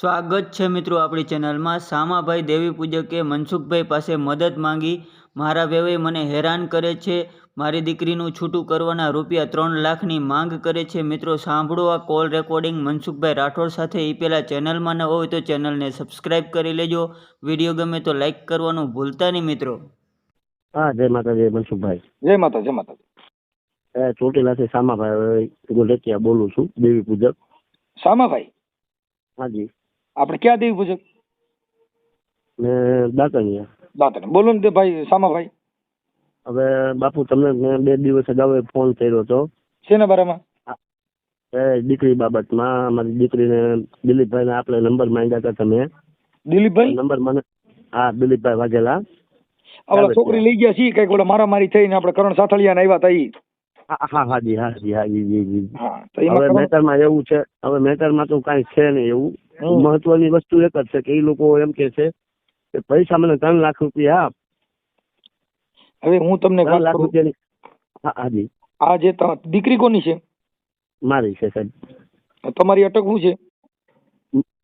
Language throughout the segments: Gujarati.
સ્વાગત છે મિત્રો આપણી ચેનલમાં. શામાભાઈ દેવી પૂજકે મનસુખભાઈ પાસે મદદ માંગી. મારા વેવાઈ મને હેરાન કરે છે. મારી દીકરીનું છૂટું કરવાના રૂપિયા ત્રણ લાખની માંગ કરે છે. મિત્રો સાંભળો આ કોલ રેકોર્ડિંગ. મનસુખભાઈ રાઠોડ સાથે એ પહેલાં ચેનલમાં ન હોય તો ચેનલને સબસ્ક્રાઈબ કરી લેજો. વીડિયો ગમે તો લાઈક કરવાનું ભૂલતા નહીં મિત્રો. હા જય માતાજી મનસુખભાઈ. જય માતા જય માતા ચોટીલાથી સામાભાઈ બોલું છું દેવી પૂજક. શામાભાઈ હાજી આપણે ક્યાં દેવી પૂજક ને દાતણિયા. બોલો ને તે ભાઈ શામાભાઈ હવે બાપુ તમને મેં બે દિવસ અગાઉ ફોન કર્યો હતો શેના બારામાં? એ દીકરી બાબતમાં અમારી દીકરીને દિલીપભાઈને આપણે નંબર માંગ્યા હતા તમે. દિલીપભાઈ? નંબર મને હા દિલીપભાઈ વાઘેલા. આપડે છોકરી લઈ ગયા છીએ કંઈક ઓલા મારામારી થઈને આપણે કરણ સાથળિયા આવ્યા હતા ઈ. હા હા જી હા જી હા જી જી હા તો હવે મેટરમાં એવું છે હવે મેટરમાં તો કાંઈ છે નહીં એવું. મહત્વની વસ્તુ એક જ છે કે એ લોકો એમ કે છે કે પૈસા મને ત્રણ લાખ રૂપિયા આપ. હવે હું તમને ત્રણ લાખ રૂપિયાની હા હાજી. આ જે દીકરી કોની છે? મારી છે સાહેબ. તમારી અટક શું છે?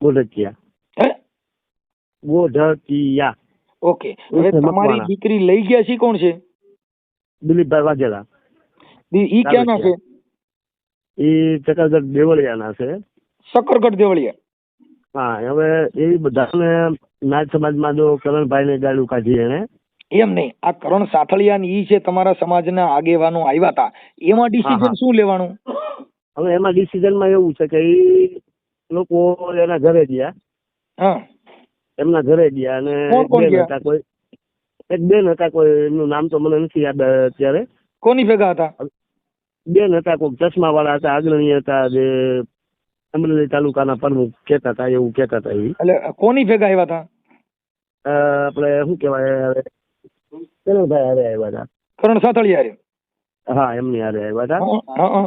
ગોઢતિયા હે? ગોઢતિયા ઓકે. હવે તમારી દીકરી લઈ ગયા છે કોણ છે? દિલીપભાઈ વાઘેલા. ઈ ક્યાંના છે. એ ચકાચક દેવળિયાના છે. સકરગઢ દેવળિયા. હા હવે એ બધાને નાથ સમાજમાં જો કરણભાઈને ગાડું કાઢી એને. એમ નહીં. આ કરણ સાથળિયા ઈ છે તમારા સમાજના આગેવાનો આવ્યા હતા એમાં ડિસિઝન. શું લેવાનું? હવે એમાં ડિસિઝનમાં એવું છે કે એ લોકો એના ઘરે ગયા. હા. એમના ઘરે ગયા અને બેન હતા કોઈ. એક બેન હતા કોઈ એમનું નામ તો મને નથી યાદ અત્યારે. કોની ભેગા હતા? બેન હતા કોઈક ચશ્મા વાળા હતા અગ્રણી હતા જે અમરેલી તાલુકાના પ્રમુખ કેતા હતા એવું કેતા હતા એ એટલે કોની ભેગા આવ્યા હતા? આપણે શું કહેવાય હવે કરણભાઈ હારે આવ્યા હતા. કરણ સાથળિયા હા એમની હારે આવ્યા હતા.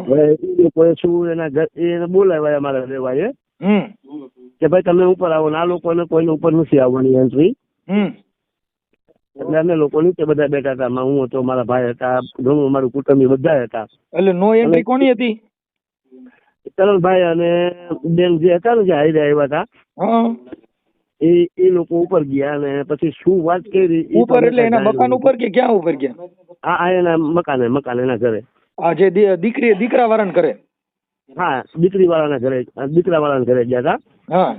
હવે એ લોકોએ શું એના ઘર એને બોલાવ્યા અમારા રેવાએ કે ભાઈ તમે ઉપર આવો ને આ લોકોને કોઈને ઉપર નથી આવવાની એન્ટ્રી એટલે અમે લોકો નીચે બધા બેઠા હતા. માં હું હતો મારા ભાઈ હતા ઘણું અમારું કુટુંબી બધા હતા. એટલે નો એન્ટ્રી કોની હતી? તરણભાઈ અને બેન જે હતા ને જે હારે આવ્યા હતા એ એ લોકો ઉપર ગયા અને પછી શું વાત કરી ઉપર એટલે એના મકાન ઉપર કે ક્યાં ઉપર ગયા? હા એના મકાને મકાન એના ઘરે. આ જે દીકરી દીકરા વાળાને કરે હા દીકરી વાળાના ઘરે દીકરા વાળાના ઘરે ગયા હતા. હા.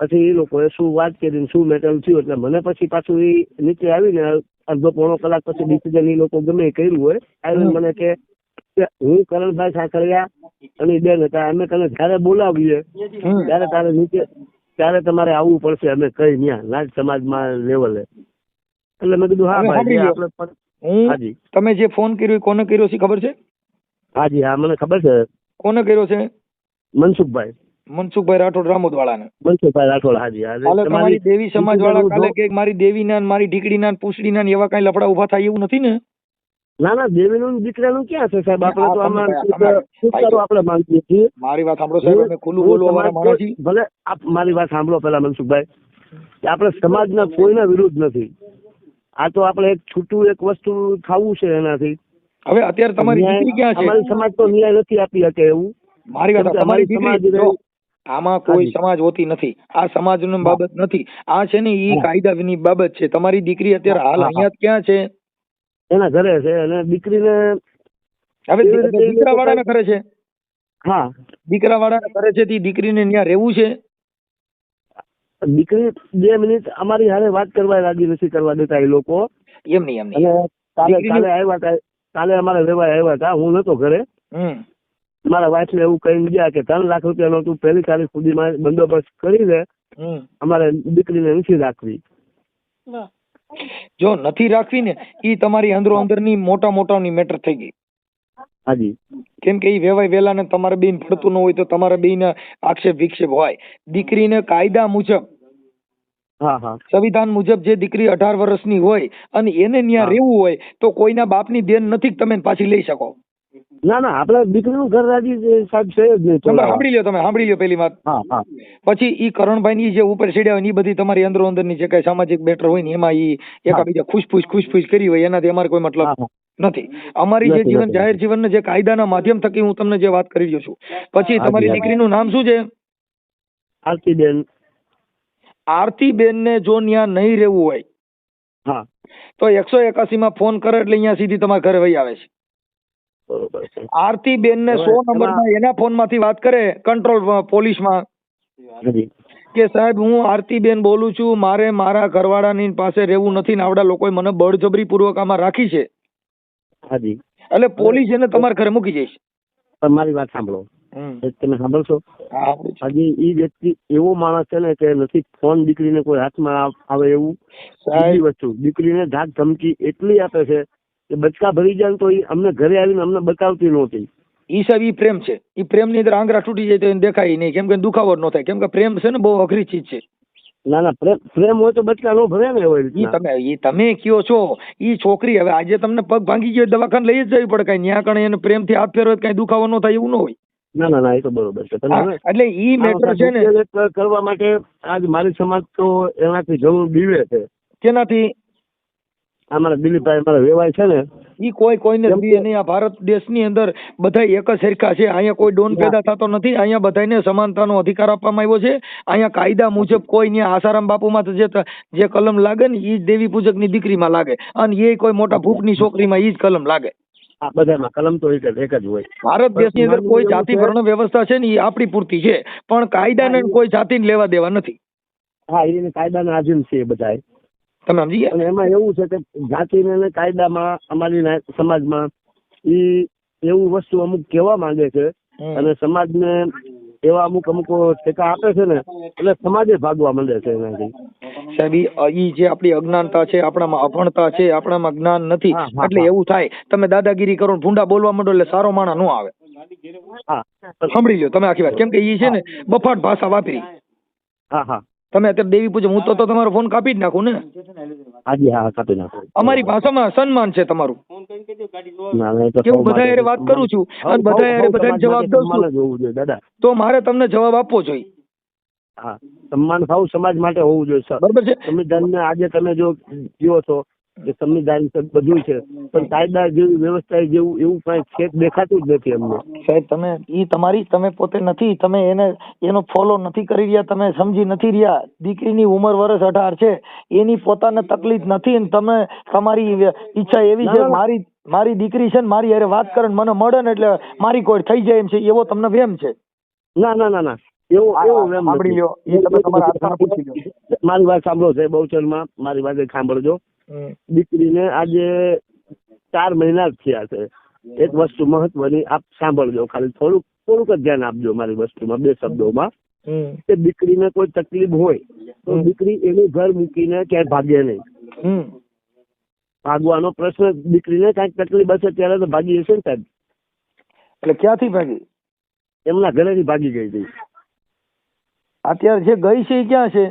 પછી એ લોકોએ શું વાત કરી શું મેટર થયું એટલે મને પછી પાછું એ નીચે આવીને અડધો પોણો કલાક પછી ડિસિઝન એ લોકો ગમે કર્યું હોય. આવીને મને કે હું કરણભાઈ સાંકળિયા અને બેન હતા અમે તને જયારે બોલાવીએ ત્યારે તારે નીચે ત્યારે તમારે આવવું પડશે અમે કઈ ન્યા નાજ સમાજમાં લેવલે. એટલે મેં કીધું હા ભાઈ આપણે હાજી. તમે જે ફોન કર્યો કોને કર્યો છે ખબર છે? હાજી હા મને ખબર છે. કોને કર્યો છે? મનસુખભાઈ. મનસુખભાઈ રાઠોડ રામોદ વાળાને મનસુખભાઈ રાઠોડ હાજી હાલે તમારી દેવી સમાજ વાળા કાલે કે મારી દેવી ના મારી ઢીકડી ના પૂછડી ના એવા કઈ લફડા ઊભા થાય એવું નથી ને? ના ના દેવીનું ને દીકરાનું ક્યાં છે સાહેબ? આપણે તો આમાં આપણે માંગીએ છીએ? મારી વાત સાંભળો સાહેબ અમે ખુલ્લું બોલવા વાળા માણસ. છીએ. ભલે આપ મારી વાત સાંભળો પેલા મનસુખભાઈ. કે આપણે સમાજના કોઈના વિરુદ્ધ નથી. આ તો આપણે એક છૂટું એક વસ્તુ ખાવું છે એનાથી. હવે અત્યારે તમારી દીકરી ક્યાં અમારી સમાજ તો ન્યાય નથી આપી શકે એવું. મારી વાત તમારી દીકરી આમાં કોઈ સમાજ હોતી નથી. આ સમાજની બાબત નથી. આ છે ને એ કાયદા કાયદાની બાબત છે. તમારી દીકરી અત્યારે હાલ. અહીંયા ક્યાં છે? એના ઘરે છે અને દીકરીને હવે દીકરા વાળાના ઘરે છે? હા. દીકરા વાળાના ઘરે છે તે દીકરીને ત્યાં રહેવું છે? દીકરી બે મિનિટ અમારી હારે વાત કરવા રાજી નથી કરવા દેતા એ લોકો. એમ નહીં એમ નહીં. કાલે કાલે આવ્યા કાલે અમારે રહેવા આવ્યા હતા હું નતો ઘરે. હમ. મારા વાઈફને એવું કહી ગયા કે ત્રણ લાખ રૂપિયાનો તું પહેલી તારીખ સુધીમાં બંદોબસ્ત કરી દે. અમારે દીકરીને નથી રાખવી. જો નથી રાખવી ને એ તમારી અંદરો અંદરની મોટા મોટાની મેટર થઈ ગઈ. હાજી. કેમ કે ઈ વેવાય વેલા ને તમારે બેન પડતું ન હોય તો તમારા બેન આક્ષેપ વિક્ષેપ હોય. દીકરીને કાયદા મુજબ હા હા. સંવિધાન મુજબ જે દીકરી અઢાર વર્ષની હોય અને એને ત્યાં. રહેવું હોય તો કોઈના બાપની દેન નથી તમે પાછી લઈ શકો. ના ના આપડે દીકરીનું ઘર રાજી સાહેબ છે જ નહીં તમે સાંભળી લ્યો તમે સાંભળી લ્યો પેલી વાત. હા હા. પછી ઈ કરણભાઈ ની જે ઉપર ચડ્યા હોય ઈ બધી તમારી અંદરો અંદરની જે કઈ સામાજિક બેટર હોય ને એમાં ઈ એકાબીજા ખુશફુશ ખુશફુશ કરી હોય એનાથી અમારે કોઈ મતલબ. નથી. અમારી જે જીવન જાહેર જાહેર જીવનને જે કાયદાના માધ્યમ થકી હું તમને જે વાત કરી રહ્યો છું. પછી તમારી. દીકરીનું નામ શું છે? આરતીબેન. આરતીબેન ને જો ત્યાં નહીં રહેવું હોય હા. તો એકસો એકાસી માં ફોન કરે એટલે અહીંયા સીધી તમારા ઘરે વહી આવે છે. બરોબર છે. આરતીબેન ને સો એમાં- એના ફોનમાંથી વાત કરે કંટ્રોલ પોલીસમાં. કે સાહેબ હું આરતીબેન બોલું છું મારે મારા ઘરવાળાની પાસે રહેવું નથી ને આવડા લોકોએ મને બળજબરી પૂર્વક આમાં રાખી છે. હાજી. એટલે પોલીસ એને તમારા ઘરે મૂકી જઈશ. પણ મારી વાત સાંભળો. તમે સાંભળશો. હજી એ વ્યક્તિ એવો માણસ છે ને કે નથી ફોન દીકરીને કોઈ હાથમાં આવ- આવે એવું. સાહેબ. બીજી વસ્તુ દીકરીને ધાક ધમકી એટલી આપે છે કે બચકા ભરી જાય તો અમને ઘરે આવીને અમને બતાવતી નહોતી ઈ સાહેબ ઈ પ્રેમ છે. ઈ પ્રેમની અંદર આંગળા તૂટી જાય તો એને દેખાય નહીં. કેમ કે દુખાવટ ન થાય. કેમ કે પ્રેમ છે ને બહુ અઘરી ચીજ છે. ના ના પ્રેમ પ્રેમ હોય તો બચકા નો ભરે ને હોય ઈ તમે ઈ તમે કયો છો? ઈ છોકરી હવે આજે તમને પગ ભાંગી ગયો દવાખાને લઈ જ જવી પડે કઈ. ન્યા કણે એને પ્રેમથી હાથ ફેરવે કઈ દુખાવો ન થાય એવું ન હોય. ના ના ના એ તો બરોબર છે. એટલે ઈ મેટર છે ને કરવા માટે આજ મારી સમાજ તો એનાથી જરૂર બીવે છે. કેનાથી અમારા દિલીપભાઈ અમારા વેવાય છે ને ઈ કોઈ કોઈને કેમ નહીં. આ ભારત દેશની અંદર બધા એક જ સરખા છે. અહીંયા કોઈ ડોન પેદા થતો નથી. અહીંયા બધાને સમાનતાનો અધિકાર આપવામાં આવ્યો છે. અહીંયા કાયદા મુજબ કોઈ ને આસારામ બાપુમાં જે જે કલમ લાગે ને ઈ દેવી પૂજકની દીકરીમાં લાગે. અને એ કોઈ મોટા ભૂખની છોકરીમાં ઈ જ કલમ લાગે. બધામાં કલમ તો એક જ એક જ હોય. ભારત દેશની અંદર કોઈ જાતિ વર્ણ વ્યવસ્થા છે ને એ આપણી પૂરતી છે. પણ કાયદાને એ- કોઈ જાતિને લેવા દેવા નથી. હા એને કાયદાના આધીન છે એ બધાય. તમે સમજી ગયા? અને એમાં એવું છે કે જાતિને ને કાયદામાં અમારી ના- સમાજમાં ઈ એવું વસ્તુ અમુક કહેવા માંગે છે અને અને સમાજને એવા અમુક અમુક ટેકા આપે છે ને એટલે સમાજે ભાગવા માંડે છે એનાથી. સાહેબ ઈ જે આપણી અજ્ઞાનતા છે આપણામાં અભણતા છે આપણામાં જ્ઞાન નથી એટલે એવું થાય તમે દાદાગીરી કરો ને ભૂંડા બોલવા માંડો એટલે સારો માણા નો આવે. હા. સાંભળી લ્યો તમે આખી વાત. કેમ કે ઈ છે ને બફાટ ભાષા વાપરી. હા હા. તમે અત્યારે દેવી પૂજન હું તો તમારો ફોન કાપી જ નાખું ને? હાજી હા કાપી નાખું. અમારી ભાષામાં સન્માન છે તમારું. કેવું બધા યારે વાત કરું છું. અને બધા યારે સમાજ જવાબ દઉં છું. દાદા. તો મારે તમને જવાબ આપવો જોઈએ. હા સન્માન સૌ સમાજ માટે હોવું જોઈએ સર. બરોબર છે. સંવિધાનને આજે તમે જો જીવો છો કે સંવિધાન છે બધું છે પણ કાયદા જેવી વ્યવસ્થા જેવું એવું કઈ છે દેખાતું જ નથી અમને સાહેબ તમે એ તમારી તમે પોતે નથી તમે એને એનો ફોલો નથી કરી રહ્યા તમે સમજી નથી રહ્યા દીકરીની ઉંમર વર્ષ અઢાર છે એની પોતાને તકલીફ નથી ને તમે તમારી ઈચ્છા એવી છે. મારી મારી દીકરી છે ને મારી અરે વાત કરે ને મને મળે ને એટલે મારી કોઈ થઈ જાય એમ છે એવો તમને વેમ છે ના ના ના ના એવું એવું એમ સાંભળી લ્યો. એ તમે તમારા પૂછી લ્યો. મારી વાત સાંભળો છે બહુચરમાં મારી વાત સાંભળજો. દીકરીને આજે ચાર મહિના જ થયા છે. એક વસ્તુ મહત્વની આપ સાંભળજો ખાલી. થોડુંક થોડુંક જ ધ્યાન આપજો મારી વસ્તુમાં બે શબ્દોમાં. કે દીકરીને કોઈ તકલીફ હોય તો દીકરી એનું ઘર મૂકીને ક્યાંય ભાગે નહીં. ભાગવાનો પ્રશ્ન દીકરીને કાંઈક તકલીફ હશે ત્યારે તો ભાગી જશે ને સાહેબ. એટલે ક્યાંથી ભાગી? એમના ઘરેથી ભાગી ગઈ હતી. અત્યારે જે ગઈ છે એ ક્યાં છે?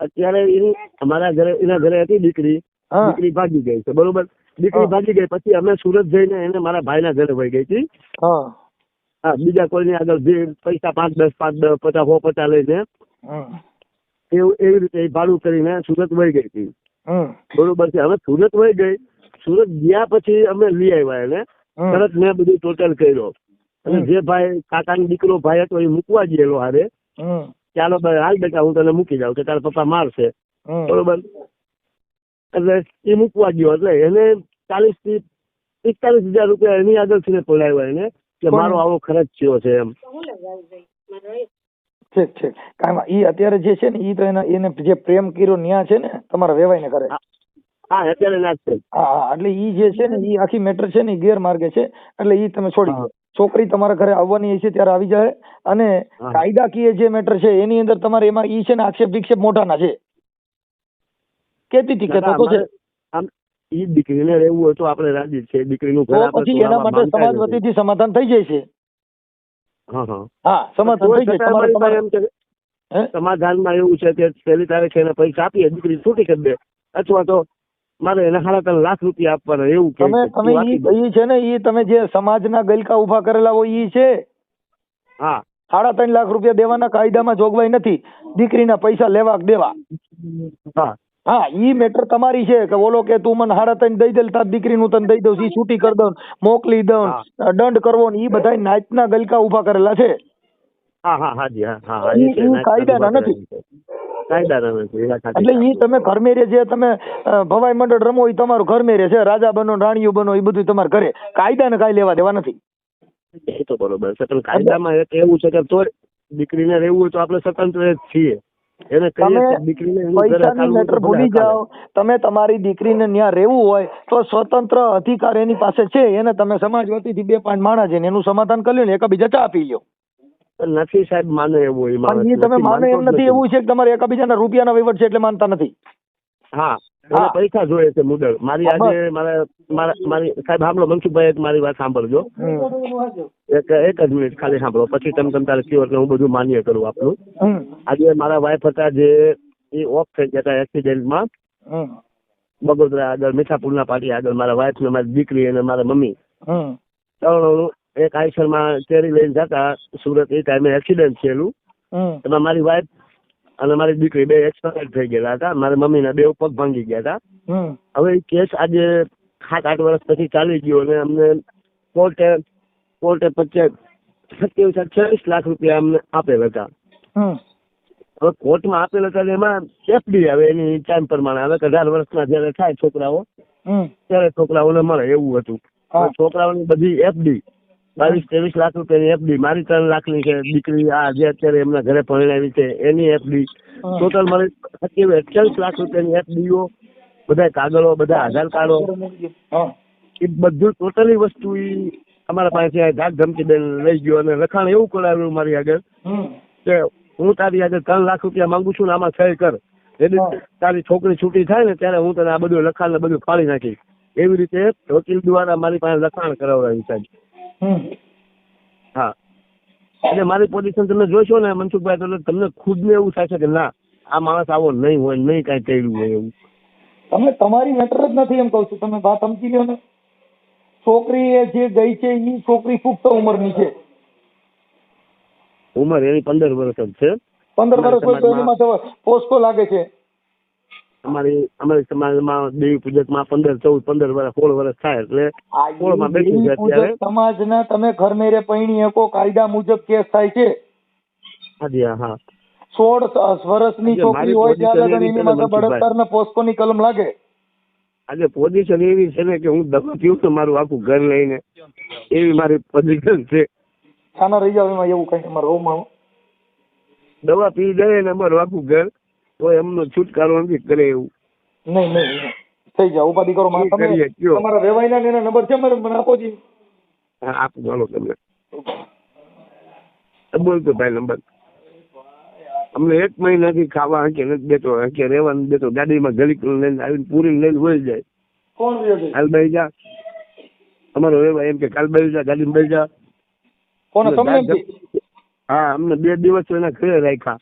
અત્યારે એની અમારા ઘરે એના ઘરે હતી દીકરી. દીકરી ભાગી ગઈ છે બરોબર? દીકરી ભાગી ગઈ પછી અમે સુરત જઈને એને મારા ભાઈના ઘરે વહી ગઈ હતી. હા. બીજા કોઈની આગળ જે પૈસા પાંચ દસ પાંચ દસ પચાસ હો પચાસ લઈને એવું એવી રીતે ભાડું કરીને સુરત વહી ગઈ હતી. બરોબર છે. હવે સુરત વહી ગઈ. સુરત ગયા પછી અમે લઈ આવ્યા એને. તરત મેં બધું ટોટલ કર્યો. અને જે ભાઈ કાકાનો દીકરો ભાઈ હતો એ મૂકવા ગયેલો હારે. ચાલો હાલ બેટા હું તને મૂકી જાઉં કે તારા પપ્પા મારશે. બરોબર? એટલે એ મૂકવા ગયો એટલે એને ચાલીસથી પિસ્તાલીસ હજાર રૂપિયા એની આગળથી પડાવ્યા એને કે મારો આવો ખર્ચ થયો છે એમ. ઠીક ઠીક. કાંઈ ઈ અત્યારે જે છે ને ઈ તો એના એને જે પ્રેમ કર્યો ન્યા છે ને તમારા વેવાઈને કરે હા. અત્યારે ના છે. હા એટલે ઈ જે છે ને ઈ આખી મેટર છે ને ઈ ગેરમાર્ગે છે એટલે ઈ તમે છોડી. દો. છોકરી તમારા ઘરે આવવાની હશે ત્યારે આવી જાય અને કાયદાકીય જે મેટર છે એની અંદર તમારે એમાં ઈ છે ને આક્ષેપ વિક્ષેપ મોટાના છે. કેતી હતી કે તો છે. ઈ દીકરીને રહેવું હોય તો આપણે રાજી છે. દીકરીનું ઘર પછી એના માટે સમાજ. વતીથી સમાધાન થઈ જાય છે. હા સમાધાન થઈ જાય. તમારે તમારે એમ છે સમાધાનમાં એવું છે કે પહેલી તારીખે એને પૈસા આપીએ દીકરી છૂટી કરી દે. અથવા તો મારે એને સાડા ત્રણ લાખ રૂપિયા આપવાના એવું કે તમે તમે ઈ છે ને ઈ તમે જે સમાજના ગલકા ઊભા કરેલા હોય ઈ છે. હા. સાડા ત્રણ લાખ રૂપિયા દેવાના કાયદામાં જોગવાઈ નથી. દીકરીના પૈસા લેવા દેવા. હા. હા ઈ મેટર તમારી છે કે ઓલો કે તું મને સાડા ત્રણ દઈ દે તાર દીકરીનું તને દઈ દઉં ઈ છૂટી કરી દઉં મોકલી દઉં દંડ કરવો ને ઈ બધા નાચના ગલકા ઊભા કરેલા છે. હા હા હા જી હા હા કાયદાના નથી. કાયદાના નથી. એટલે ઈ તમે ઘરમેરે જે તમે ભવાઈ મંડળ રમો એ તમારું ઘરમેરે છે રાજા બનો રાણીઓ બનો એ બધું તમારે ઘરે. કાયદાને કાંઈ લેવા દેવા નથી. એ તો બરોબર છે પણ કાયદામાં એક એવું છે કે તો દીકરીને રહેવું હોય તો આપણે સ્વતંત્ર જ છીએ. એને તમે ઘરે પૈસાની મેટર ભૂલી જાઓ. તમે તમારી દીકરીને ત્યાં રહેવું હોય તો સ્વતંત્ર અધિકાર એની પાસે છે. એને તમે સમાજ વતીથી બે પાંચ માણસ છે એનું સમાધાન કરી ને એકબીજા ચા પી લ્યો. નથી સાહેબ માને એવું એ માણસ એ તમે માને એમ નથી એવું છે કે તમારે એકબીજાના રૂપિયાના વહીવટ છે એટલે માનતા નથી? હા. એને પૈસા જોઈએ છે મુદલ મારી આજે મારા મારા સાહેબ સાંભળો મનસુખભાઈ એક મારી વાત સાંભળજો. એક એક જ મિનિટ ખાલી સાંભળો પછી તમે તમે તારે કયો એટલે હું બધું માન્ય કરું આપનું. આજે મારા વાઈફ હતા જે એ ઓફ થઈ ગયા હતા એક્સિડન્ટમાં બગોદરા આગળ મીઠાપુરના પાટી આગળ મારા વાઈફ ને મારી દીકરી અને મારા મમ્મી. ત્રણ એક આઈસરમાં કેરી લઈને જતા સુરત એ ટાઈમે એક્સિડન્ટ થયેલું. એમાં મારી વાઈફ અને મારી દીકરી બે એક્સપાયર થઈ ગયેલા હતા. મારા મમ્મીના બે પગ ભાંગી ગયા હતા. હવે એ કેસ આજે સાત આઠ વર્ષ પછી ચાલી ગયો અને અમને કોર્ટે કોર્ટે પચાસ સત્યાવીસ અઠ્યાવીસ લાખ રૂપિયા અમને આપેલ હતા. હવે કોર્ટમાં આપેલ હતા એમાં એફડી આવે એની ટાઈમ પ્રમાણે. આવે અઢાર વર્ષના જયારે થાય છોકરાઓ ત્યારે છોકરાઓને મળે એવું હતું. છોકરાઓની બધી એફડી બાવીસ ત્રેવીસ લાખ રૂપિયાની એફડી મારી ત્રણ લાખની છે દીકરી આ જે અત્યારે એમના ઘરે પરણાવી છે એની એફડી ટોટલ મારી અત્યારે અઠ્યાવીસ લાખ રૂપિયાની એફડીઓ બધા કાગળો બધા આધાર કાર્ડો. એ બધું ટોટલી વસ્તુ અમારા પાસે ધાક ધમકી બેન લઈ ગયો અને લખાણ એવું કરાવ્યું મારી આગળ કે હું તારી આગળ ત્રણ લાખ રૂપિયા માંગુ છું ને આમાં સહી કર. એટલે તારી છોકરી છૂટી થાય ને ત્યારે હું તને આ બધું લખાણ ને બધું ફાડી નાખીશ. એવી રીતે વકીલ દ્વારા મારી પાસે લખાણ કરાવડાવી સાહેબ. હા. એટલે મારી પોઝિશન તમે જોશો ને મનસુખભાઈ તો તમને ખુદને એવું થાય છે કે ના આ માણસ આવો નહીં હોય નહીં કાંઈ કર્યું હોય એવું. તમે તમારી મેટર જ નથી એમ કહું છું. તમે વાત સમજી લો ને. છોકરી એ જે ગઈ છે એ છોકરી પુખ્ત ઉંમરની છે. ઉંમર એની પંદર વર્ષ જ છે. પંદર વર્ષ હોય તો એમાં પોસ્કો લાગે છે. અમારી અમારી સમાજમાં દેવી પૂજકમાં પંદર ચૌદ પંદર વર્ષ સોળ વર્ષ થાય એટલે સોળમાં બેઠી છે અત્યારે. સમાજના તમે ઘર મેરે પૈણી શકો કાયદા મુજબ કેસ થાય છે. હાજી હા સોળ વર્ષની છોકરી હોય ત્યારે એની ને માથે. બળાત્કાર ને પોસ્કોની કલમ લાગે. આજે પોઝિશન એવી છે ને કે હું દવા પીવું તો મારું આખું ઘર લઈને. એવી મારી પોઝિશન છે. છાના રહી જાવ એમાં એવું કઈ તમારે રોમાં દવા પી જાય ને અમારું આખું ઘર. તો એમનો છુટકારો નથી કરે એવું. નહીં નહીં. થઈ જાવ ઉપાધિ કરો. માં ઈ તમે કરીએ, તમારા વેવાઈના ને એના નંબર છે મારે? મને આપો જી. હા આપું ચાલો તમને. બોલતો ભાઈ નંબર. અમને એક મહિનાથી ખાવા હાંકે નથી દેતો. હાંકે રહેવાનું દેતો. ગાડીમાં ગલીક લઈને આવીને પૂરી લઈને વહી જાય. કોણ રહ્યો છે? જા. અમારો એવા એમ કે કાલ બેસી જા ગાડી બેસી જા. કોણ તમને હા અમને બે દિવસ એના ઘરે રાખ્યા.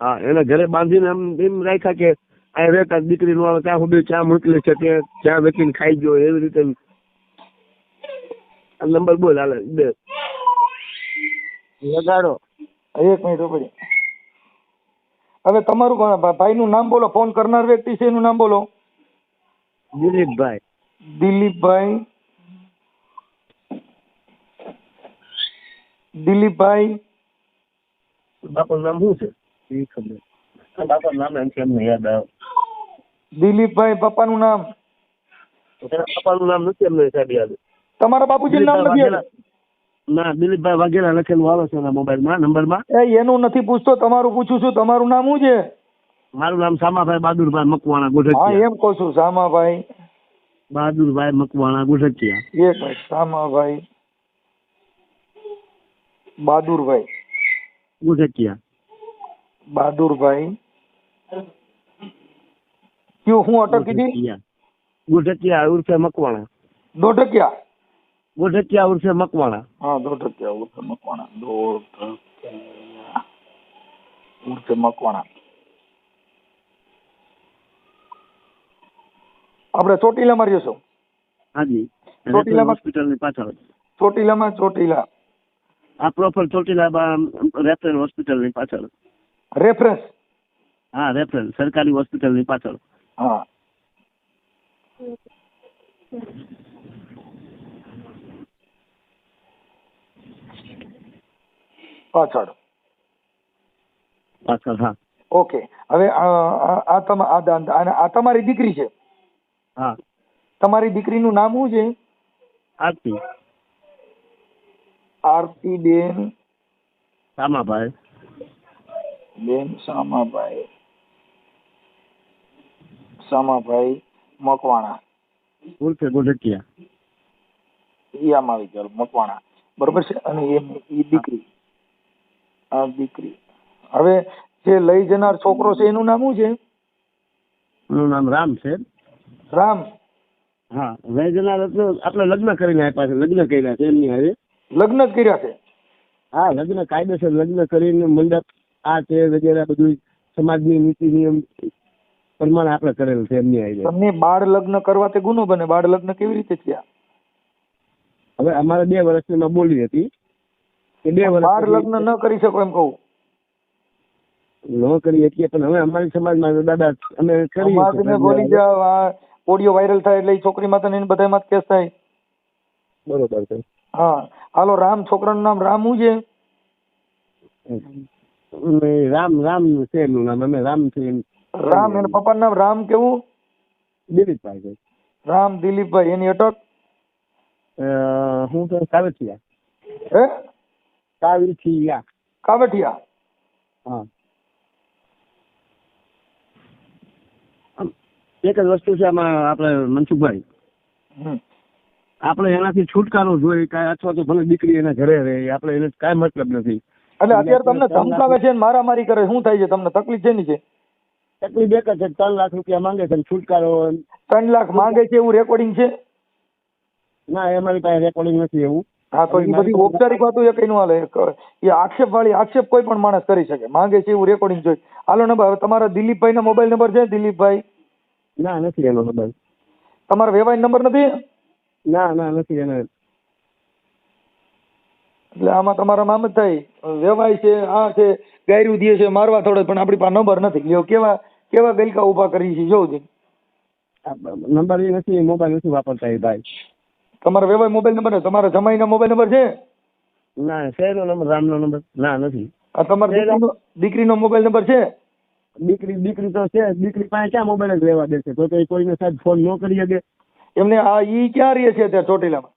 હા એને ઘરે બાંધીને એમ એમ રાખ્યા કે આ રહેતા દીકરી નો આવે ત્યાં સુધી ચા મોકલે છે તે ચા વેચીને ખાઈ ગયો એવી રીતે નંબર બોલ હાલે બે. લગાડો. એક મિનિટ ઊભો હવે તમારું કોણ? ભાઈ ભાઈનું નામ બોલો ફોન કરનાર વ્યક્તિ છે એનું નામ બોલો. દિલીપભાઈ. દિલીપભાઈ. દિલીપભાઈ. બાપાનું નામ શું છે? એ ખબર. બાપાનું નામ એમ છે યાદ આવે. દિલીપભાઈ પપ્પાનું નામ. એના બાપાનું નામ નથી એમને સાહેબ યાદ. તમારા બાપુજીનું નામ નથી ના દિલીપભાઈ વાઘેલા લખેલું આવે છે એના મોબાઈલમાં નંબરમાં. એ એનું નથી પૂછતો તમારું પૂછું છું તમારું નામ શું છે? મારું નામ સામાભાઈ બહાદુરભાઈ મકવાણા હા એમ કહું છું સામાભાઈ. બહાદુરભાઈ મકવાણા ગુઢતિયા એક મિનિટ સામાભાઈ બહાદુરભાઈ. ગુઢતિયા બહાદુરભાઈ. કયું હું અટક કીધી? ગોઢકિયા. ઉર્ફે મકવાણા. દોઢકિયા ગોઢકિયા ઉર્ફે મકવાણા. હા દોઢકિયા ઉર્ફે મકવાણા. દોઢકિયા ઉર્ફે મકવાણા. આપણે ચોટીલામાં રહ્યો છો હાજી ચોટીલામાં- હોસ્પિટલની પાછળ. ચોટીલામાં ચોટીલા. આ પ્રોપર ચોટીલા રેફરલ હોસ્પિટલની પાછળ. રેફરન્સ હા રેફરન્સ સરકારી હોસ્પિટલની પાછળ. હા. પાછળ. પાછળ હા. ઓકે. હવે આ તમા- આ આ આ તમારી દીકરી છે? હા. તમારી દીકરીનું નામ શું છે? આરતી. આરતી બેન. સામાભાઈ બેન સામાભાઈ. સામાભાઈ મકવાણા. ઉર્ફે ગોઢટિયા ઈ આમ આવી ગયો મકવાણા. બરોબર છે? અને એ ઈ દીકરી. આ દીકરી. હવે જે લઈ જનાર છોકરો છે એનું નામ શું છે? એનું નામ રામ છે. રામ. હા લઈ એટલે આપણે લગ્ન કરીને આપ્યા છે લગ્ન કર્યા છે એમની હારે. લગ્ન કર્યા છે? હા લગ્ન કાયદેસર લગ્ન કરીને મંડપ આ છે વગેરે બધું સમાજની નીતિ નિયમ પ્રમાણે આપણે કરેલ છે એમની હારે તમને બાળ લગ્ન કરવા તે ગુનો બને. બાળ લગ્ન કેવી રીતે થયા? હવે અમારે બે વર્ષની માં બોલી હતી. કે બે વર્ષ બાળ લગ્ન ન કરી શકો એમ કહું. ન કરી શકીએ પણ હવે અમારી સમાજમાં દાદા અમે કરી સમાજને બોલી જાવ આ ઓડિયો વાયરલ થાય એટલે છોકરી માતા ને બધામાં કેસ થાય. બરોબર છે. હા. હાલો રામ છોકરાનું નામ રામ છે. રામ રામ છે એનું નામ અમે રામ છે રામ એના પપ્પાનું નામ રામ કેવું? દિલીપભાઈ છે. રામ દિલીપભાઈ એની અટક? હું તો કાવેઠિયા. હે? કાવેઠિયા. કાવઠિયા? હા. એક જ વસ્તુ છે આમાં આપણે મનસુખભાઈ. આપણે એનાથી છુટકારો જોઈએ કાંઈ અથવા તો ભલે દીકરી એના ઘરે રહે આપણે એને કાંઈ મતલબ નથી. એટલે અત્યારે તમને ધમકાવે છે ને મારામારી કરે શું થાય છે? તમને તકલીફ છે ની છે? તકલીફ એક જ છે. ત્રણ લાખ રૂપિયા માંગે છે છુટકારો ત્રણ લાખ માંગે છે એવું રેકોર્ડિંગ છે? ના એ મારી પાસે રેકોર્ડિંગ નથી એવું. હા તો એ બધી ઔપચારિક વાતો એ કઈ નું હાલે. એ આક્ષેપ વાળી આક્ષેપ કોઈ પણ માણસ કરી શકે. માંગે છે એવું રેકોર્ડિંગ જોઈ. હાલો નંબર તમારા દિલીપભાઈ ના મોબાઈલ નંબર છે? દિલીપભાઈ? ના નથી એનો નંબર. તમારો વેવાય નંબર નથી? ના ના નથી એને. એટલે આમાં તમારા મામ જ થાય. વેવાય છે આ છે ગાયરું દે છે મારવા થોડે પણ આપણી પાસે નંબર નથી. લ્યો કેવા કેવા ગલકા ઊભા કરી છે જોઉં નંબર એ નથી મોબાઈલ નથી વાપરતા એ ભાઈ. તમારો વેવાય મોબાઈલ નંબર તમારા જમાઈના મોબાઈલ નંબર છે? ના શહેરનો નંબર રામનો નંબર ના નથી. આ તમારો દીકરીનો દીકરીનો મોબાઈલ નંબર છે? દીકરી દીકરી તો છે દીકરી પાસે ક્યાં મોબાઈલ જ લેવા દેશે? તો તો કોઈને સાહેબ ફોન ન કરી શકે. એમને આ ઈ ક્યાં રહે છે અત્યારે ચોટીલામાં?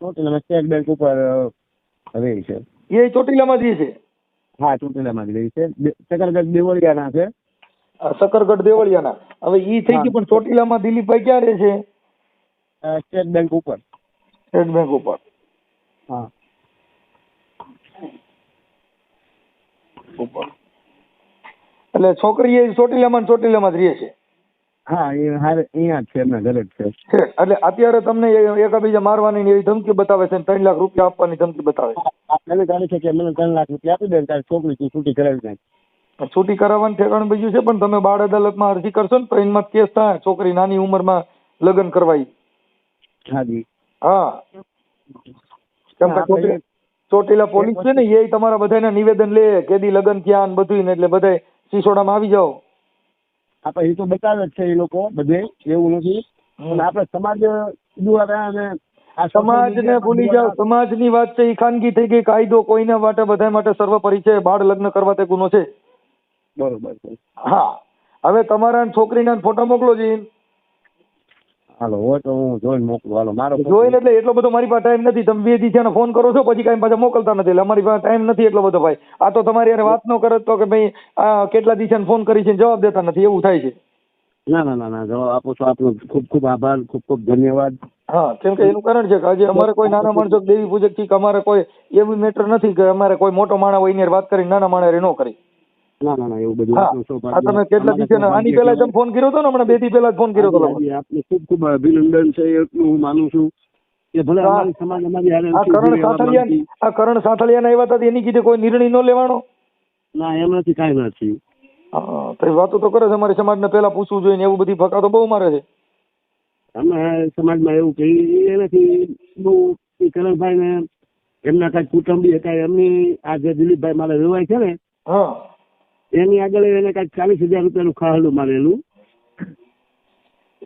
ચોટીલામાં સ્ટેટ બેંક ઉપર રહે છે. એ ચોટીલામાં જ રહે છે? હા ચોટીલામાં જ રહે છે. સકરગઢ દેવળિયાના છે. સકરગઢ દેવળિયાના. હવે ઈ થઈ ગયું પણ ચોટીલામાં દિલીપભાઈ ક્યાં રહે છે? સ્ટેટ બેંક ઉપર. સ્ટેટ બેંક ઉપર. હા. ઉપર. એટલે છોકરી એ ચોટીલામાં ચોટીલામાં જ રહે છે. હા એ હારે અહીંયા જ છે એમના ઘરે જ છે. છે એટલે અત્યારે તમને એ- એકાબીજા મારવાની ને એવી ધમકી બતાવે છે ને ત્રણ લાખ રૂપિયા આપવાની ધમકી બતાવે છે. કહે છે કે મને ત્રણ લાખ રૂપિયા આપી દે ને તારી છોકરી તું છૂટી કરાવી નાખ. પણ છૂટી કરાવવાનું ઠેકાણું બીજું છે પણ તમે બાળ અદાલતમાં અરજી કરશો ને તો એમાં કેસ થાય છોકરી નાની ઉંમરમાં લગ્ન કરવાય હા જી. હા. કેમ કે હા, ચોટીલા પોલીસ છે ને એ તમારા બધાના નિવેદન લે કેદી લગ્ન થયા ને બધું એટલે બધા સિસોડામાં આવી જાઓ. આપણે એ તો બતાવે જ છે એ લોકો બધે એવું નથી. પણ આપણે સમાજ દ્વારા અને આ સમાજને ભૂલી જાઓ સમાજની વાત છે એ ખાનગી થઈ ગઈ કાયદો કોઈના માટે બધા માટે સર્વ છે બાળ લગ્ન કરવા તે ગુનો છે. બરોબર હા. હવે તમારા છોકરીના ફોટો મોકલો જી. હાલો હોય તો હું જોઈને મોકલું. હાલો મારો જોઈને એટલે એટલો બધો મારી પાસે ટાઈમ નથી. તમે બે દી ફોન કરો છો પછી કાંઈ પાછા મોકલતા નથી. એટલે અમારી પાસે ટાઈમ નથી એટલો બધો ભાઈ. આ તો તમારી હારે વાત ન કરે તો કે ભાઈ આ કેટલા દિવસે ફોન કરી છે જવાબ દેતા નથી. એવું થાય છે. ના ના ના ના જવાબ આપો છો. આપનો ખૂબ ખૂબ આભાર ખૂબ ખૂબ ધન્યવાદ. હા કેમ કે એનું કારણ છે કે આજે અમારે કોઈ નાના માણસો દેવી પૂજકથી અમારે કોઈ એવું મેટર નથી કે અમારે કોઈ મોટો માણસ હોય એની વાત કરી નાના માણસ ન કરી. ના ના ના એવું બધું આપનું સૌભાગ્ય. તમે કેટલા દિવસે આની પહેલા તમે ફોન કર્યો હતો ને હમણાં બેથી પહેલા ફોન કર્યો હતો આપનું ખૂબ ખૂબ અભિનંદન છે એટલું હું માનું છું કે ભલે અમારી સમાજ અમારી હારે આ કરણ. આ આવ્યા હતા એની કીધે કોઈ નિર્ણય ન લેવાનો? ના એમ નથી કાંઈ નથી. તો એ વાતો તો કરે છે અમારી સમાજને પહેલા પૂછવું જોઈએ ને એવું બધી ફકાતો બહુ મારે છે. અમે સમાજમાં એવું કે એ નથી બહુ એ કરણભાઈને એમના કઈ કુટુંબી હતા એમની આ જે દિલીપભાઈ મારા વેવાય છે ને હા. એની આગળ એને કાંઈક ચાલીસ હજાર રૂપિયાનું ખાહલું મારેલું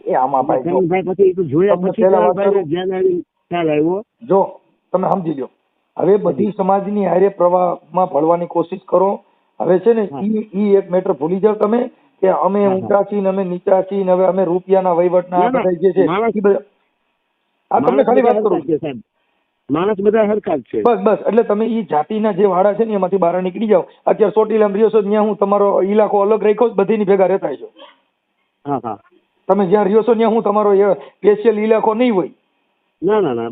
એ આમાં ભાઈ જો પછી તો જોયા પછી પહેલા વાત કરણભાઈને કરું. ધ્યાન આવી ખ્યાલ આવ્યો જો તમે સમજી લો હવે બધી સમાજની હારે પ્રવાહમાં ભળવાની કોશિશ કરો હવે છે ને. ઈ ઈ એક મેટર ભૂલી જાવ તમે કે અમે. ઊંચા છીએ અમે નીચા છીએ હવે અમે રૂપિયાના વહીવટના. બધા જે છે આ તમને ખાલી વાત કરું છે, સાહેબ માણસ બધા હરખા જ છે. બસ બસ એટલે તમે ઈ જાતિના જે વાડા છે ને એમાંથી બહાર નીકળી જાઓ. અત્યારે ચોટીલામાં રહ્યો છો ત્યાં હું તમારો ઇલાકો અલગ રાખ્યો છે, બધીની ભેગા રહેતા છો હા હા. તમે જ્યાં રહ્યો છો ત્યાં હું તમારો સ્પેશિયલ ઇલાકો નહીં હોય. ના ના ના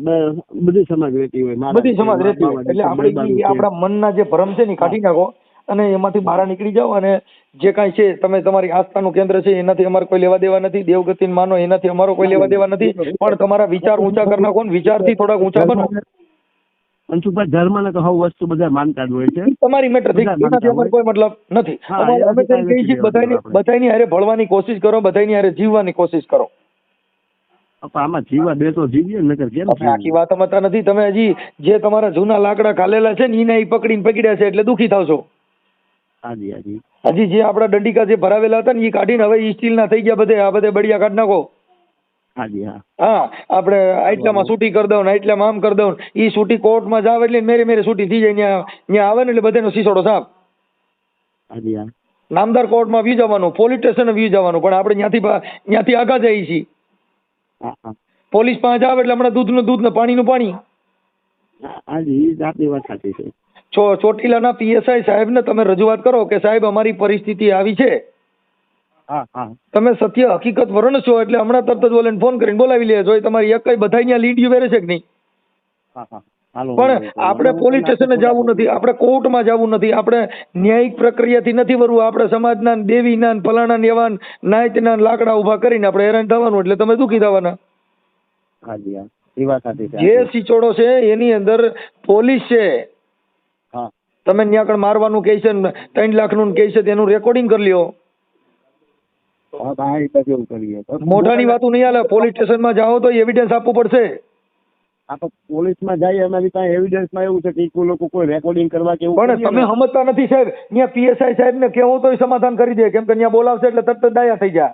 બધી સમાજ રહેતી હોય બધી સમાજ રહેતી હોય. એટલે આપણે. આપણા મનના જે ભરમ છે ને કાઢી નાખો. અને એમાંથી બહાર નીકળી જાઓ અને જે કાંઈ છે તમે તમારી આસ્થાનું કેન્દ્ર છે એનાથી અમારે કોઈ લેવા દેવા નથી દેવગતિ માનો એનાથી અમારો કોઈ લેવા દેવા નથી પણ તમારા વિચાર ઊંચા કરી નાખો વિચારથી થોડાક ઊંચા બનો. ધર્મ ને તો હવ વસ્તુ બધા માનતા જ હોય છે. તમારી મેટર એનાથી અમારે કોઈ મતલબ નથી. અમે તેમ કહીએ છીએ બધાની બધાની હારે ભળવાની કોશિશ કરો બધાની હારે જીવવાની કોશિશ કરો. આમાં જીવા બે તો જીવીએ નકર કેમ આખી વાત અમતા નથી. તમે હજી જે તમારા જૂના લાકડા ખાલેલા છે ને એને પકડીને પકડ્યા છે એટલે દુખી થાવ છો હાજી હાજી. હજી જે આપણા દંડિકા જે ભરાવેલા હતા ને એ કાઢીને હવે ઈ સ્ટીલના થઈ ગયા બધે આ બધે બળિયા કાઢી નાખો. હાજી હા. હા આપણે આટલામાં છૂટી કરી દઉં ને આટલામાં આમ કરી દઉં ઈ છૂટી કોર્ટમાં જાવ એટલે મેરે મેરે છૂટી થઈ જાય ત્યાં ત્યાં આવે ને એટલે બધાનો સીસોડો સાફ. હાજી હા. નામદાર કોર્ટમાં વી જવાનું પોલીસ સ્ટેશન વી જવાનું પણ આપણે ત્યાંથી ત્યાંથી આગા જઈએ છીએ. પોલીસ પાસે આવે એટલે હમણાં દૂધનું દૂધ ને પાણીનું પાણી. હાજી આપની વાત સાચી છે. ચોટીલાના પીએસઆઈ સાહેબને તમે રજૂઆત કરો કે સાહેબ અમારી પરિસ્થિતિ આવી છે. તમે સત્ય હકીકત વર્ણશો એટલે હમણાં તરત જ ઓલાને ફોન કરીને બોલાવી લે જો તમારી એક કઈ બધાય ત્યાં લીડીયું વેરે છે કે નહીં? પણ આપણે પોલીસ સ્ટેશને જવું નથી આપણે કોર્ટમાં જવું નથી આપણે ન્યાયિક પ્રક્રિયાથી નથી વરવું. આપણે સમાજના દેવીના ફલાણા ને એવા નાયતના લાકડા ઊભા કરીને આપણે હેરાન થવાનું એટલે તમે દુખી થવાના. છે જે સિચોડો છે એની અંદર પોલીસ છે. તમે ત્યાં આગળ મારવાનું કહે છે ને ત્રણ લાખનું કહે છે તેનું રેકોર્ડિંગ કરી લ્યો. મોઢાની વાતું નહીં હાલે પોલીસ સ્ટેશનમાં જાઓ તો એવિડન્સ આપવું પડશે. આ તો પોલીસમાં જઈએ અમારી પાસે એવિડન્સમાં એવું છે કે કોઈ લોકો કોઈ રેકોર્ડિંગ કરવા કે પણ તમે સમજતા નથી સાહેબ ત્યાં પીએસઆઈ સાહેબ ને કેવું તો સમાધાન કરી દે કેમ કે ત્યાં બોલાવશે એટલે તરત જ ડાયા થઈ જાય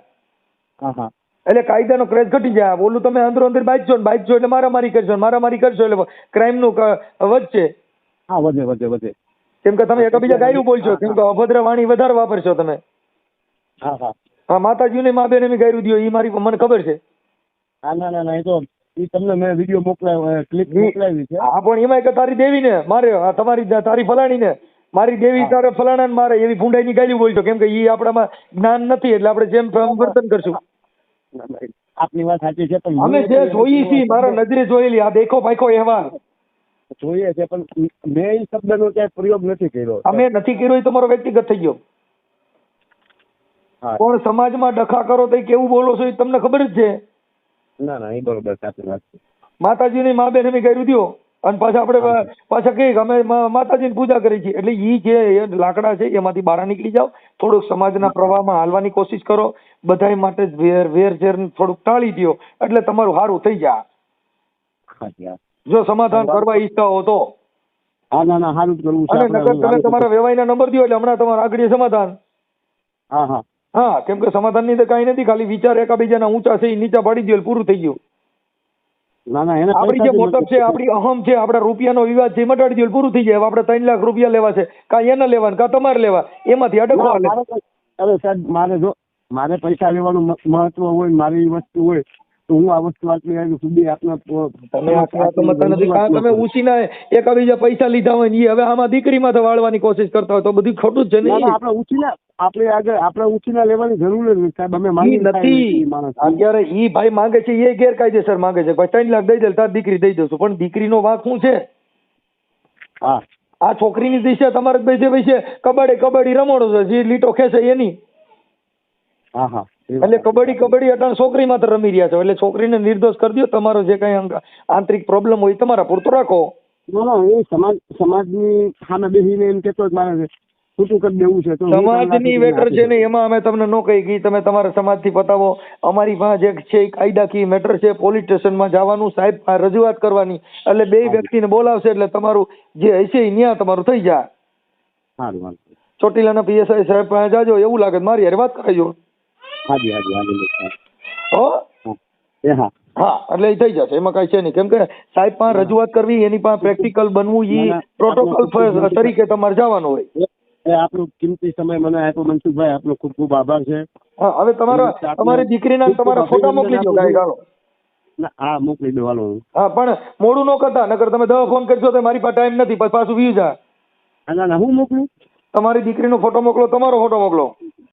હા હા. એટલે કાયદાનો ક્રેજ ઘટી જાય બોલું તમે અંદરો અંદર બાજશો ને બાજશો એટલે મારામારી કરશો મારા મારામારી કરશો એટલે ક્રાઇમનું વધશે. હા વધે વધે વધે. કેમ કે તમે એકબીજા ગાયું બોલશો કેમ કે અભદ્ર વાણી વધારે વાપરશો તમે. હા હા. હા માતાજીને મા બેને એમ ગાયું દો એ મારી મને ખબર છે. હા ના ના ના એ તો ઈ તમને મેં વીડિયો મોકલાવ્યો ક્લિપ મોકલાવી છે. હા પણ એમાં કે તારી દેવી ને મારે તમારી તારી ફલાણી ને મારી દેવી તારે ફલાણા ને મારે એવી ભૂંડાઈની ગાયું બોલશો કેમ કે ઈ આપણામાં જ્ઞાન નથી એટલે આપણે જેમ વર્તન કરશું. આપની વાત સાચી છે પણ અમે જે જોઈ છીએ મારા નજરે જોયેલી આ દેખો પાખો અહેવાલ. જોઈએ છે પણ મેં એ શબ્દનો ક્યાંય પ્રયોગ નથી કર્યો. અમે નથી કર્યો એ તમારો વ્યક્તિગત થઈ ગયો. પણ સમાજમાં ડખા કરો તો કેવું બોલો છો એ તમને ખબર જ છે. ના ના એ બરોબર સાચી વાત છે. માતાજીની મા બેન અમે કર્યું દ્યો અને પાછા આપણે પાછા કહીએ કે અમે માતાજીની પૂજા કરી છે. એટલે ઈ જે લાકડા છે એમાંથી બહાર નીકળી જાઓ. થોડુંક સમાજના પ્રવાહમાં હાલવાની કોશિશ કરો. બધા માટે વેર વેર ઝેર થોડુંક ટાળી દો એટલે તમારું સારું થઈ જાય જો સમાધાન કરવા ઈચ્છતા હો તો. હા ના ના સારું જ કરવું છે અને. તમે તમારા વેવાઈના નંબર દો એટલે હમણાં તમારા આગળ સમાધાન. હા હા. હા કેમ કે સમાધાનની તો કાંઈ નથી ખાલી વિચાર એકાબીજાના ઊંચા છે એ નીચા પાડી દો પૂરું થઈ ગયું. ના ના એને આપણી જે મોટપ છે આપણી અહમ છે આપણા રૂપિયાનો વિવાદ છે મટાડી દો પૂરું થઈ જાય. આપણે ત્રણ લાખ રૂપિયા લેવા છે કા એને લેવા કા તમારે લેવા એમાંથી અડકવા અરે સાહેબ મારે જો મારે પૈસા લેવાનું મહત્વ હોય મારી વસ્તુ હોય તો હું આ વસ્તુ આટલી આવી સુધી આપના તમે આત્મહત્યા નથી કારણ તમે ઉછીના એકાબીજા પૈસા લીધા હોય ને હવે આમાં દીકરીમાં તો વાળવાની કોશિશ કરતા હોય તો બધું ખોટું જ છે ને આપણે ઉછીના આપણે આગળ આપણે ઉછીના લેવાની જરૂર જ નથી સાહેબ. અમે માંગી નથી. અત્યારે ઈ ભાઈ માંગે છે એ ગેરકાયદેસર માંગે છે. ભાઈ ત્રણ લાખ દઈ દે તાર દીકરી દઈ દઉં છું. પણ દીકરીનો વાંક શું છે? હા. આ છોકરીની દિશા તમારે ભાઈ જે ભાઈ છે. કબડ્ડી કબડ્ડી રમોડો છે. જે લીટો ખેંચે એની. હા હા. એટલે કબડ્ડી કબડ્ડી અટાણ છોકરી માત્ર રમી રહ્યા છો. એટલે છોકરીને નિર્દોષ કરી દો તમારો જે કઈ આંતરિક પ્રોબ્લેમ હોય તમારા પૂરતો રાખો. એ સમાજ સમાજની સામે બેસીને એમ કહેતો જ મારે છૂટું કરી દેવું છે સમાજની તમને છે ને એમાં અમે તમને નો કહી ગઈ તમે તમારા સમાજથી પતાવો. અમારી પાસે જે છે એ કાયદાકીય મેટર છે. પોલીસ સ્ટેશનમાં જવાનું સાહેબ રજૂઆત કરવાની. એટલે બે વ્યક્તિને બોલાવશે એટલે તમારું જે હશે એ ન્યા તમારું થઈ જાય ચોટીલાના પીએસઆઈ સાહેબ પાસે જાજો. એવું લાગે મારી યાર વાત કરાવજો. હાજી હાજી હાજી હો? હા. એ હા. હા એટલે એ થઈ જશે એમાં કઈ છે નહીં. કેમ કે સાહેબ પાસે રજૂઆત કરવી એની પાસે પ્રેક્ટિકલ બનવું એ પ્રોટોકોલ તરીકે તમારે જવાનું હોય. એ આપણો કિંમતી સમય મને આપ્યો મનસુખભાઈ આપનો ખૂબ ખૂબ આભાર છે. હા હવે તમારા તમારી દીકરીના તમારા ફોટા મોકલી દો ગાઈ ગાળો હા મોકલી દો હાલો હા. પણ મોડું ન કરતા નકર તમે દવા ફોન કરશો તો મારી પાસે ટાઈમ નથી પછી પાછું વ્યુ જાય ના ના હું મોકલું? તમારી દીકરીનો ફોટો મોકલો તમારો ફોટો મોકલો.